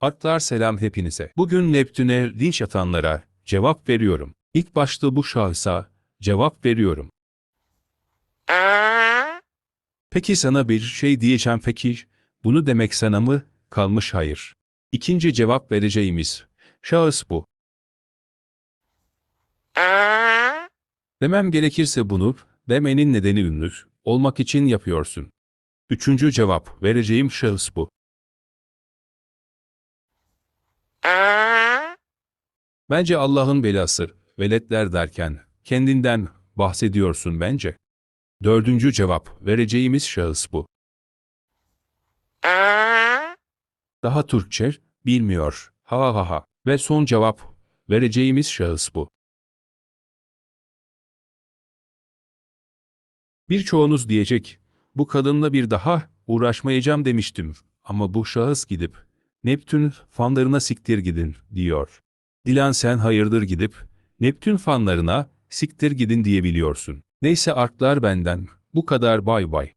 Atlar selam hepinize. Bugün Neptün'e linç atanlara cevap veriyorum. İlk başta bu şahsa cevap veriyorum. Peki sana bir şey diyeceğim peki, bunu demek sana mı kalmış hayır. İkinci cevap vereceğimiz şahıs bu. Demem gerekirse bunu demenin nedeni ünlü olmak için yapıyorsun. Üçüncü cevap vereceğim şahıs bu. Bence Allah'ın belası, veletler derken kendinden bahsediyorsun bence. Dördüncü cevap vereceğimiz şahıs bu. Daha Türkçe bilmiyor. Ha ha ha. Ve son cevap vereceğimiz şahıs bu. Birçoğunuz diyecek, bu kadınla bir daha uğraşmayacağım demiştim ama bu şahıs gidip Neptün fanlarına siktir gidin diyor. Dilan sen hayırdır gidip Neptün fanlarına siktir gidin diyebiliyorsun. Neyse arklar benden. Bu kadar bay bay.